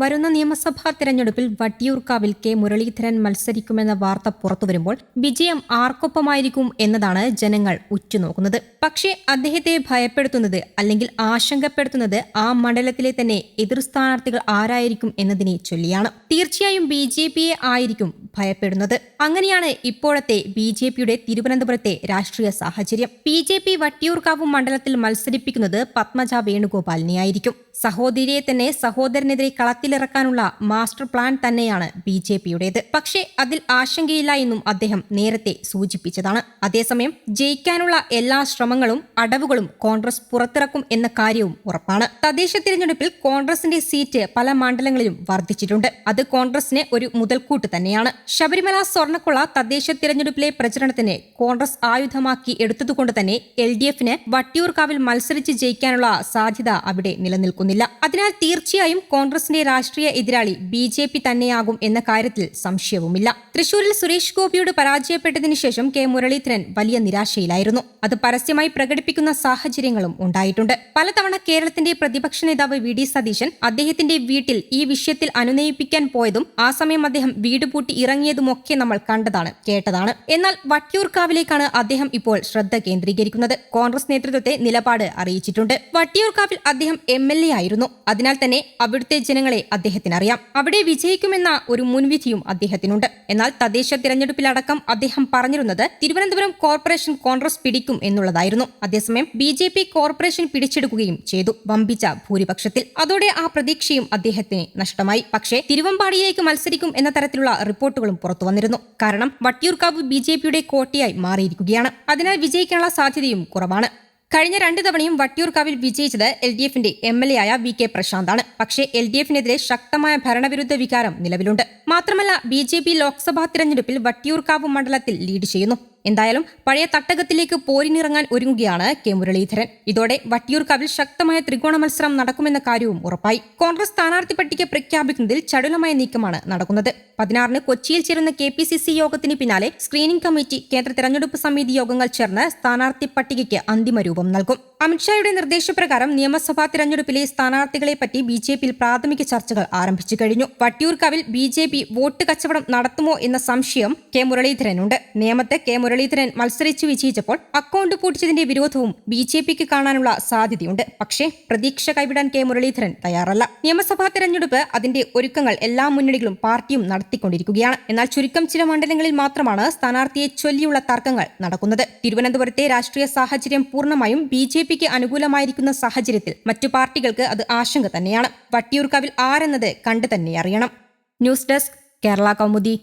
വരുന്ന നിയമസഭാ തിരഞ്ഞെടുപ്പിൽ വട്ടിയൂർക്കാവിൽ കെ മുരളീധരൻ മത്സരിക്കുമെന്ന വാർത്ത പുറത്തുവരുമ്പോൾ വിജയം ആർക്കൊപ്പമായിരിക്കും എന്നതാണ് ജനങ്ങൾ ഉറ്റുനോക്കുന്നത്. പക്ഷേ അദ്ദേഹത്തെ ഭയപ്പെടുത്തുന്നത് അല്ലെങ്കിൽ ആശങ്കപ്പെടുത്തുന്നത് ആ മണ്ഡലത്തിലെ തന്നെ എതിർ സ്ഥാനാർത്ഥികൾ ആരായിരിക്കും എന്നതിനെ ചൊല്ലിയാണ്. തീർച്ചയായും ബി ജെ പിയെ ആയിരിക്കും ഭയപ്പെടുന്നത്. അങ്ങനെയാണ് ഇപ്പോഴത്തെ ബി ജെ പിയുടെ തിരുവനന്തപുരത്തെ രാഷ്ട്രീയ സാഹചര്യം. ബി ജെ പി വട്ടിയൂർക്കാവ് മണ്ഡലത്തിൽ മത്സരിപ്പിക്കുന്നത് പത്മജ വേണുഗോപാലിനെയായിരിക്കും. സഹോദരിയെ തന്നെ സഹോദരനെതിരെ കളത്തിലിറക്കാനുള്ള മാസ്റ്റർ പ്ലാൻ തന്നെയാണ് ബി ജെ പിയുടേത്. പക്ഷേ അതിൽ ആശങ്കയില്ല എന്നും അദ്ദേഹം നേരത്തെ സൂചിപ്പിച്ചതാണ്. അതേസമയം ജയിക്കാനുള്ള എല്ലാ ശ്രമങ്ങളും അടവുകളും കോൺഗ്രസ് പുറത്തിറക്കും എന്ന കാര്യവും ഉറപ്പാണ്. തദ്ദേശ തിരഞ്ഞെടുപ്പിൽ കോൺഗ്രസിന്റെ സീറ്റ് പല മണ്ഡലങ്ങളിലും വർദ്ധിച്ചിട്ടുണ്ട്. അത് കോൺഗ്രസിന് ഒരു മുതൽക്കൂട്ട് തന്നെയാണ്. ശബരിമല സ്വർണക്കുള്ള തദ്ദേശ തിരഞ്ഞെടുപ്പിലെ പ്രചരണത്തിന് കോൺഗ്രസ് ആയുധമാക്കി എടുത്തതുകൊണ്ട് തന്നെ എൽ ഡി എഫിന് വട്ടിയൂർക്കാവിൽ മത്സരിച്ച് ജയിക്കാനുള്ള സാധ്യത അവിടെ നിലനിൽക്കുന്നില്ല. അതിനാൽ തീർച്ചയായും കോൺഗ്രസിന്റെ രാഷ്ട്രീയ എതിരാളി ബി ജെ പി തന്നെയാകും എന്ന കാര്യത്തിൽ സംശയവുമില്ല. തൃശൂരിൽ സുരേഷ് ഗോപിയോട് പരാജയപ്പെട്ടതിനു ശേഷം കെ മുരളീധരൻ വലിയ നിരാശയിലായിരുന്നു. അത് പരസ്യമായി പ്രകടിപ്പിക്കുന്ന സാഹചര്യങ്ങളും ഉണ്ടായിട്ടുണ്ട്. പലതവണ കേരളത്തിന്റെ പ്രതിപക്ഷ നേതാവ് വി ഡി സതീശൻ അദ്ദേഹത്തിന്റെ വീട്ടിൽ ഈ വിഷയത്തിൽ അനുനയിപ്പിക്കാൻ പോയതും ആ സമയം അദ്ദേഹം വീട് പൂട്ടി ഇറങ്ങിയതുമൊക്കെ നമ്മൾ കണ്ടതാണ് കേട്ടതാണ്. എന്നാൽ വട്ടിയൂർക്കാവിലേക്കാണ് അദ്ദേഹം ഇപ്പോൾ ശ്രദ്ധ കേന്ദ്രീകരിക്കുന്നത്. കോൺഗ്രസ് നേതൃത്വത്തെ നിലപാട് അറിയിച്ചിട്ടുണ്ട്. വട്ടിയൂർക്കാവിൽ അദ്ദേഹം എം എൽ എ ആയിരുന്നു. അതിനാൽ തന്നെ അവിടുത്തെ ജനങ്ങളെ അദ്ദേഹത്തിന് അറിയാം അവിടെ വിജയിക്കുമെന്ന ഒരു മുൻവിധിയും അദ്ദേഹത്തിനുണ്ട്. എന്നാൽ തദ്ദേശ തിരഞ്ഞെടുപ്പിലടക്കം അദ്ദേഹം പറഞ്ഞിരുന്നത് തിരുവനന്തപുരം കോർപ്പറേഷൻ കോൺഗ്രസ് പിടിക്കും എന്നുള്ളതായിരുന്നു. അതേസമയം ബി ജെ പി കോർപ്പറേഷൻ പിടിച്ചെടുക്കുകയും ചെയ്തു വമ്പിച്ച ഭൂരിപക്ഷത്തിൽ. അതോടെ ആ പ്രതീക്ഷയും അദ്ദേഹത്തിന് നഷ്ടമായി. പക്ഷേ തിരുവമ്പാടിയിലേക്ക് മത്സരിക്കും എന്ന തരത്തിലുള്ള റിപ്പോർട്ടുകളും പുറത്തു വന്നിരുന്നു. കാരണം വട്ടിയൂർക്കാവ് ബി ജെ പിയുടെ കോട്ടയായി മാറിയിരിക്കുകയാണ്. അതിനാൽ വിജയിക്കാനുള്ള സാധ്യതയും കുറവാണ്. കഴിഞ്ഞ രണ്ട് തവണയും വട്ടിയൂർക്കാവിൽ വിജയിച്ചത് എൽ ഡി എഫിന്റെ എം എൽ എ ആയ വി കെ പ്രശാന്താണ്. പക്ഷേ എൽ ഡി എഫിനെതിരെ ശക്തമായ ഭരണവിരുദ്ധ വികാരം നിലവിലുണ്ട്. മാത്രമല്ല ബി ജെ പി ലോക്സഭാ തിരഞ്ഞെടുപ്പിൽ വട്ടിയൂർക്കാവ് മണ്ഡലത്തിൽ ലീഡ് ചെയ്യുന്നു. എന്തായാലും പഴയ തട്ടകത്തിലേക്ക് പോരിനിറങ്ങാൻ ഒരുങ്ങുകയാണ് കെ മുരളീധരൻ. ഇതോടെ വട്ടിയൂർക്കാവിൽ ശക്തമായ ത്രികോണ മത്സരം നടക്കുമെന്ന കാര്യവും ഉറപ്പായി. കോൺഗ്രസ് സ്ഥാനാർത്ഥി പട്ടിക പ്രഖ്യാപിക്കുന്നതിൽ ചടുലമായ നീക്കമാണ് നടക്കുന്നത്. പതിനാറിന് കൊച്ചിയിൽ ചേരുന്ന കെ പി സി സി യോഗത്തിന് പിന്നാലെ സ്ക്രീനിംഗ് കമ്മിറ്റി കേന്ദ്ര തെരഞ്ഞെടുപ്പ് സമിതി യോഗങ്ങൾ ചേർന്ന് സ്ഥാനാർത്ഥി പട്ടികയ്ക്ക് അന്തിമ രൂപം നൽകും. അമിത്ഷായുടെ നിർദ്ദേശപ്രകാരം നിയമസഭാ തെരഞ്ഞെടുപ്പിലെ സ്ഥാനാർത്ഥികളെ പറ്റി ബി ജെ പിയിൽ പ്രാഥമിക ചർച്ചകൾ ആരംഭിച്ചു കഴിഞ്ഞു. വട്ടിയൂർക്കാവിൽ ബി ജെ പി വോട്ട് കച്ചവടം നടത്തുമോ എന്ന സംശയം കെ മുരളീധരനുണ്ട്. നിയമത്തെ കെ മുരളീധരൻ മത്സരിച്ചു വിജയിച്ചപ്പോൾ അക്കൗണ്ട് പൂട്ടിച്ചതിന്റെ വിരോധവും ബി ജെ പിക്ക് കാണാനുള്ള സാധ്യതയുണ്ട്. പക്ഷേ പ്രതീക്ഷ കൈവിടാൻ കെ മുരളീധരൻ തയ്യാറല്ല. നിയമസഭാ തെരഞ്ഞെടുപ്പ് അതിന്റെ ഒരുക്കങ്ങൾ എല്ലാ മുന്നണികളും പാർട്ടിയും നടത്തിക്കൊണ്ടിരിക്കുകയാണ്. എന്നാൽ ചുരുക്കം ചില മണ്ഡലങ്ങളിൽ മാത്രമാണ് സ്ഥാനാർത്ഥിയെ ചൊല്ലിയുള്ള തർക്കങ്ങൾ നടക്കുന്നത്. തിരുവനന്തപുരത്തെ രാഷ്ട്രീയ സാഹചര്യം പൂർണമായും ബി ജെ പിക്ക് അനുകൂലമായിരിക്കുന്ന സാഹചര്യത്തിൽ മറ്റു പാർട്ടികൾക്ക് അത് ആശങ്ക തന്നെയാണ്. വട്ടിയൂർക്കാവിൽ ആരെന്നത് കണ്ടു തന്നെ അറിയണം. News desk Kerala Kaumudi.